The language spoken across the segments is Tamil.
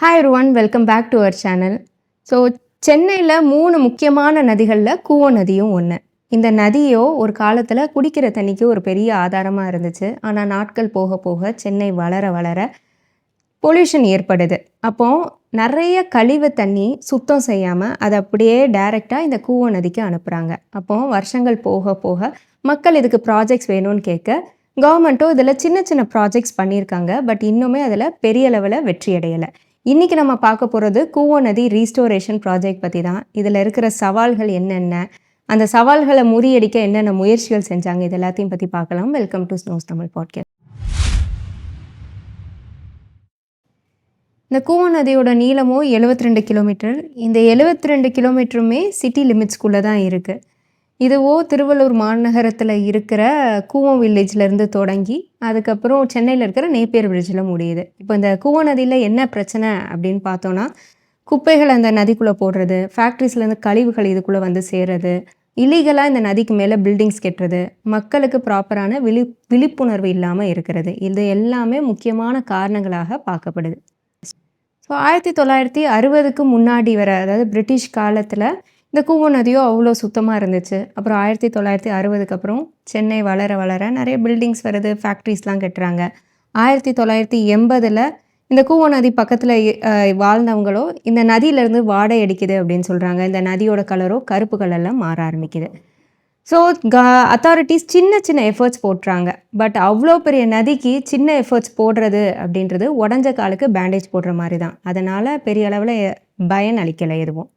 Hi one welcome back to our channel so சென்னையில் மூணு முக்கியமான நதிகளில் கூவ நதியும் ஒன்று இந்த நதியோ ஒரு காலத்தில் குடிக்கிற தண்ணிக்கு ஒரு பெரிய ஆதாரமாக இருந்துச்சு. ஆனால் நாட்கள் போக போக சென்னை வளர வளர பொல்யூஷன் ஏற்படுது. அப்போது நிறைய கழிவு தண்ணி சுத்தம் செய்யாமல் அதை அப்படியே டைரெக்டாக இந்த கூவ நதிக்கு அனுப்புகிறாங்க அப்போது வருஷங்கள் போக போக மக்கள் இதுக்கு ப்ராஜெக்ட்ஸ் வேணும்னு கேட்க கவர்மெண்ட்டும் இதில் சின்ன சின்ன ப்ராஜெக்ட்ஸ் பண்ணியிருக்காங்க. பட் இன்னுமே அதில் பெரிய லெவலில் வெற்றி அடையலை. இன்றைக்கி நம்ம பார்க்க போகிறது கூவோ நதி ரீஸ்டோரேஷன் ப்ராஜெக்ட் பற்றி தான். இதில் இருக்கிற சவால்கள் என்னென்ன? அந்த சவால்களை முறியடிக்க என்னென்ன முயற்சிகள் செஞ்சாங்க? இது எல்லாத்தையும் பற்றி பார்க்கலாம். Welcome to Snows Tamil podcast இந்த கூவ நதியோட நீளமும் 72 ரெண்டு கிலோமீட்டர் இந்த 72 ரெண்டு கிலோமீட்டருமே சிட்டி லிமிட்ஸ்குள்ளே தான் இருக்குது இதுவோ திருவள்ளூர் மாநகரத்தில் இருக்கிற கூவம் வில்லேஜ்லேருந்து தொடங்கி அதுக்கப்புறம் சென்னையில் இருக்கிற நேப்பியர் பிரிட்ஜில் முடியுது. இப்போ இந்த கூவ நதியில் என்ன பிரச்சனை அப்படின்னு பார்த்தோன்னா குப்பைகள் அந்த நதிக்குள்ளே போடுறது ஃபேக்ட்ரிஸ்லேருந்து கழிவுகள் இதுக்குள்ளே வந்து சேருறது இல்லீகலாக இந்த நதிக்கு மேலே பில்டிங்ஸ் கட்டுறது மக்களுக்கு ப்ராப்பரான விழி விழிப்புணர்வு இல்லாமல் இருக்கிறது. இது எல்லாமே முக்கியமான காரணங்களாக பார்க்கப்படுது. ஸோ ஆயிரத்தி தொள்ளாயிரத்தி அறுபதுக்கு முன்னாடி வர அதாவது பிரிட்டிஷ் காலத்தில் இந்த கூவம் நதியும் அவ்வளோ சுத்தமாக இருந்துச்சு. அப்புறம் ஆயிரத்தி தொள்ளாயிரத்தி அறுபதுக்கு அப்புறம் சென்னை வளர வளர நிறைய பில்டிங்ஸ் வருது ஃபேக்ட்ரிஸ்லாம் கட்டுறாங்க. ஆயிரத்தி தொள்ளாயிரத்தி எண்பதில் இந்த கூவ நதி பக்கத்தில் வாழ்ந்தவங்களோ இந்த நதியிலேருந்து வாடை அடிக்குது அப்படின்னு சொல்கிறாங்க இந்த நதியோட கலரோ கருப்பு கலரில் மாற ஆரம்பிக்குது. ஸோ க அத்தாரிட்டிஸ் சின்ன சின்ன எஃபர்ட்ஸ் போட்டுறாங்க. பட் அவ்வளோ பெரிய நதிக்கு சின்ன எஃபர்ட்ஸ் போடுறது அப்படின்றது உடஞ்ச காலுக்கு பேண்டேஜ் போடுற மாதிரி தான். அதனால் பெரிய அளவில் பயன் அளிக்கலை எதுவும்.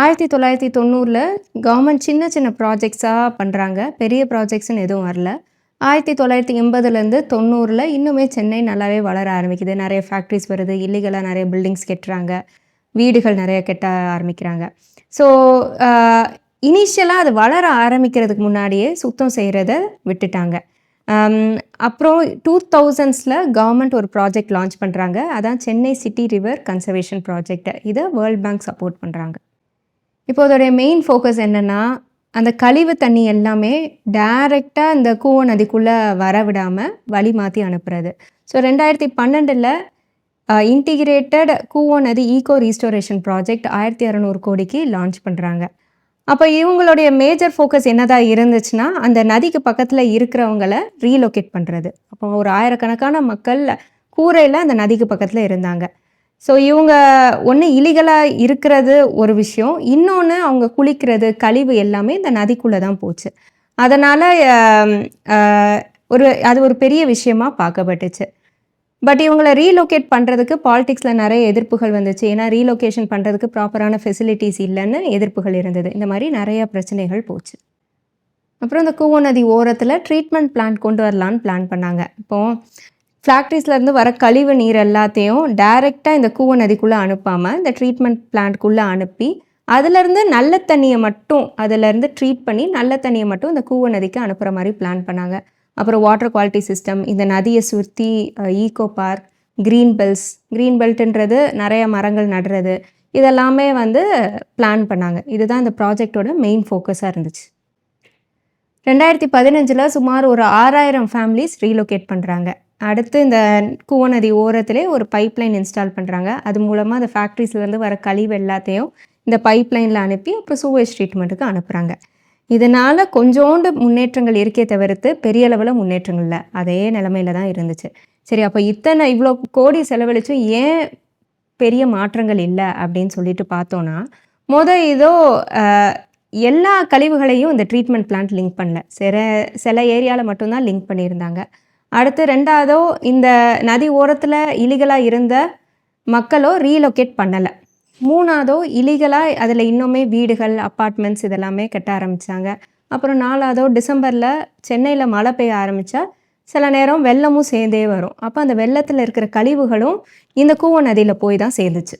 ஆயிரத்தி தொள்ளாயிரத்தி தொண்ணூறில் கவர்மெண்ட் சின்ன சின்ன ப்ராஜெக்ட்ஸாக பண்ணுறாங்க பெரிய ப்ராஜெக்ட்ஸ்னு எதுவும் வரல. ஆயிரத்தி தொள்ளாயிரத்தி எண்பதுலேருந்து தொண்ணூறில் இன்னுமே சென்னை நல்லாவே வளர ஆரம்பிக்குது. நிறைய ஃபேக்ட்ரிஸ் வருது. இல்லீகலாக நிறைய பில்டிங்ஸ் கட்டுறாங்க. வீடுகள் நிறைய கட்ட ஆரம்பிக்கிறாங்க. ஸோ இனிஷியலாக அது வளர ஆரம்பிக்கிறதுக்கு முன்னாடியே சுத்தம் செய்கிறத விட்டுட்டாங்க. அப்புறம் டூ தௌசண்ட்ஸில் கவர்மெண்ட் ஒரு ப்ராஜெக்ட் லான்ச் பண்ணுறாங்க அதான் Chennai city river conservation project இதை வேர்ல்ட் பேங்க் சப்போர்ட் பண்ணுறாங்க இப்போ அதோடைய மெயின் ஃபோக்கஸ் என்னென்னா அந்த கழிவு தண்ணி எல்லாமே டைரெக்டாக இந்த கூவ நதிக்குள்ளே வர விடாமல் வழி மாற்றி அனுப்புறது. ஸோ ரெண்டாயிரத்தி பன்னெண்டில் இன்டிகிரேட்டட் கூவோ நதி ஈகோ ரீஸ்டோரேஷன் ப்ராஜெக்ட் ஆயிரத்தி அறநூறு கோடிக்கு லான்ச் பண்ணுறாங்க அப்போ இவங்களுடைய மேஜர் ஃபோக்கஸ் என்னதான் இருந்துச்சுன்னா அந்த நதிக்கு பக்கத்தில் இருக்கிறவங்கள ரீலொகேட் பண்ணுறது அப்போ ஒரு ஆயிரக்கணக்கான மக்கள் கூரையில் அந்த நதிக்கு பக்கத்தில் இருந்தாங்க. ஸோ இவங்க ஒன்று இலிகலாக இருக்கிறது ஒரு விஷயம். இன்னொன்று அவங்க குளிக்கிறது கழிவு எல்லாமே இந்த நதிக்குள்ளே தான் போச்சு. அதனால் ஒரு அது ஒரு பெரிய விஷயமா பார்க்கப்பட்டுச்சு. பட் இவங்களை ரீலொகேட் பண்ணுறதுக்கு பாலிடிக்ஸில் நிறைய எதிர்ப்புகள் வந்துச்சு. ஏன்னா ரீலொகேஷன் பண்ணுறதுக்கு ப்ராப்பரான ஃபெசிலிட்டிஸ் இல்லைன்னு எதிர்ப்புகள் இருந்தது. இந்த மாதிரி நிறையா பிரச்சனைகள் போச்சு. அப்புறம் இந்த கூவ நதி ஓரத்தில் ட்ரீட்மெண்ட் பிளான் கொண்டு வரலான்னு பிளான் பண்ணாங்க. இப்போது ஃபேக்ட்ரிஸ்லேருந்து வர கழிவு நீர் எல்லாத்தையும் டைரெக்டாக இந்த கூவ நதிக்குள்ளே அனுப்பாமல் இந்த ட்ரீட்மெண்ட் பிளான்ட்குள்ளே அனுப்பி அதுலேருந்து நல்ல தண்ணியை மட்டும் அதுலேருந்து ட்ரீட் பண்ணி நல்ல தண்ணியை மட்டும் இந்த கூவ நதிக்கு அனுப்புகிற மாதிரி பிளான் பண்ணாங்க. அப்புறம் வாட்டர் குவாலிட்டி சிஸ்டம் இந்த நதியை சுற்றி eco park green belts green பெல்ட்டுன்றது நிறைய மரங்கள் நடுறது இதெல்லாமே வந்து பிளான் பண்ணாங்க. இதுதான் இந்த ப்ராஜெக்டோட மெயின் ஃபோக்கஸாக இருந்துச்சு. ரெண்டாயிரத்தி பதினஞ்சில் சுமார் ஒரு ஆறாயிரம் ஃபேமிலிஸ் ரீலொகேட் பண்ணுறாங்க அடுத்து இந்த கூவ நதி ஓரத்திலே ஒரு பைப்லைன் இன்ஸ்டால் பண்ணுறாங்க அது மூலமாக அந்த ஃபேக்ட்ரிஸ்லேருந்து வர கழிவு எல்லாத்தையும் இந்த பைப்லைனில் அனுப்பி அப்புறம் சூவேஜ் ட்ரீட்மெண்ட்டுக்கு அனுப்புகிறாங்க இதனால் கொஞ்சோண்டு முன்னேற்றங்கள் இருக்கே தவிர்த்து பெரிய அளவில் முன்னேற்றங்கள் இல்லை. அதே நிலமையில தான் இருந்துச்சு. சரி அப்போ இத்தனை இவ்வளோ கோடி செலவழிச்சும் ஏன் பெரிய மாற்றங்கள் இல்லை அப்படின்னு சொல்லிட்டு பார்த்தோன்னா மொதல் இதோ எல்லா கழிவுகளையும் இந்த ட்ரீட்மெண்ட் பிளான்ட் லிங்க் பண்ணல. சில சில ஏரியாவில் மட்டும்தான் லிங்க் பண்ணியிருந்தாங்க. அடுத்து ரெண்டாவதோ இந்த நதி ஓரத்தில் இலிகலாக இருந்த மக்களோ ரீலொகேட் பண்ணலை. மூணாவதோ இலிகலாக அதில் இன்னுமே வீடுகள் அப்பார்ட்மெண்ட்ஸ் இதெல்லாமே கட்ட ஆரம்பித்தாங்க அப்புறம் நாலாவதோ டிசம்பரில் சென்னையில் மழை பெய்ய ஆரம்பித்தா சில நேரம் வெள்ளமும் சேர்ந்தே வரும். அப்போ அந்த வெள்ளத்தில் இருக்கிற கழிவுகளும் இந்த கூவ நதியில் போய் தான் சேர்ந்துச்சு.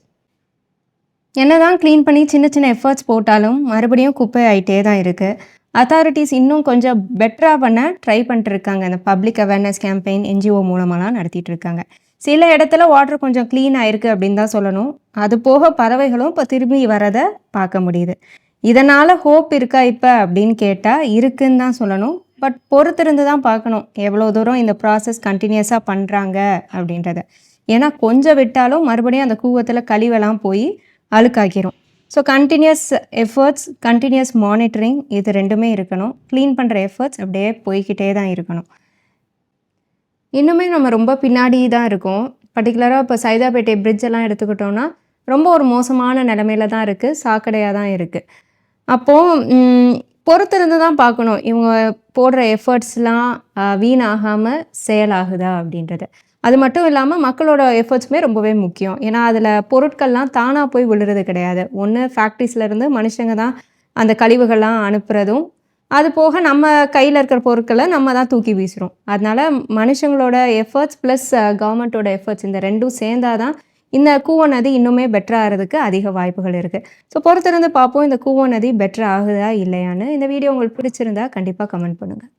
என்னதான் க்ளீன் பண்ணி சின்ன சின்ன எஃபர்ட்ஸ் போட்டாலும் மறுபடியும் குப்பை ஆகிட்டே தான் இருக்குது அத்தாரிட்டிஸ் இன்னும் கொஞ்சம் பெட்டராக பண்ண ட்ரை பண்ணிட்டுருக்காங்க இந்த அந்த பப்ளிக் அவேர்னஸ் கேம்பெயின் என்ஜிஓ மூலமாலாம் நடத்திட்டு இருக்காங்க. சில இடத்துல வாட்டர் கொஞ்சம் க்ளீன் ஆயிருக்கு அப்படின்னு தான் சொல்லணும். அது போக பறவைகளும் இப்போ திரும்பி வரதை பார்க்க முடியுது. இதனால் ஹோப் இருக்கா இப்போ அப்படின்னு கேட்டால் இருக்குன்னு தான் சொல்லணும். பட் பொறுத்திருந்து தான் பார்க்கணும். எவ்வளோ தூரம் இந்த ப்ராசஸ் கண்டினியூஸாக பண்ணுறாங்க அப்படின்றத. ஏன்னா கொஞ்சம் விட்டாலும் மறுபடியும் அந்த கூவத்தில் கழிவெல்லாம் போய் அழுக்காக்கிரும் so continuous efforts continuous monitoring இது ரெண்டுமே இருக்கணும். க்ளீன் பண்ணுற எஃபர்ட்ஸ் அப்படியே போய்க்கிட்டே தான் இருக்கணும். இன்னுமே நம்ம ரொம்ப பின்னாடி தான் இருக்கோம். பர்டிகுலராக இப்போ சைதாப்பேட்டை bridge எல்லாம் எடுத்துக்கிட்டோம்னா ரொம்ப ஒரு மோசமான நிலமையில தான் இருக்குது சாக்கடையாக தான் இருக்குது அப்போது பொறுத்திருந்து தான் பார்க்கணும். இவங்க போடுற எஃபர்ட்ஸ்லாம் வீணாகாமல் செயலாகுதா அப்படின்றது. அது மட்டும் இல்லாமல் மக்களோட எஃபர்ட்ஸுமே ரொம்பவே முக்கியம். ஏன்னா அதில் பொருட்கள்லாம் தானாக போய் விழுறது கிடையாது. ஒன்று ஃபேக்ட்ரிஸ்லேருந்து மனுஷங்க தான் அந்த கழிவுகள்லாம் அனுப்புகிறதும் அது போக நம்ம கையில் இருக்கிற பொருட்களை நம்ம தான் தூக்கி வீசுகிறோம் அதனால் மனுஷங்களோட எஃபர்ட்ஸ் ப்ளஸ் கவர்மெண்ட்டோட எஃபர்ட்ஸ் இந்த ரெண்டும் சேர்ந்தாதான் இந்த கூவ நதி இன்னுமே பெட்டர் ஆகிறதுக்கு அதிக வாய்ப்புகள் இருக்குது ஸோ பொறுத்திருந்து பார்ப்போம் இந்த கூவ நதி பெட்டர் ஆகுதா இல்லையான்னு. இந்த வீடியோ உங்களுக்கு பிடிச்சிருந்தா கண்டிப்பாக கமெண்ட் பண்ணுங்கள்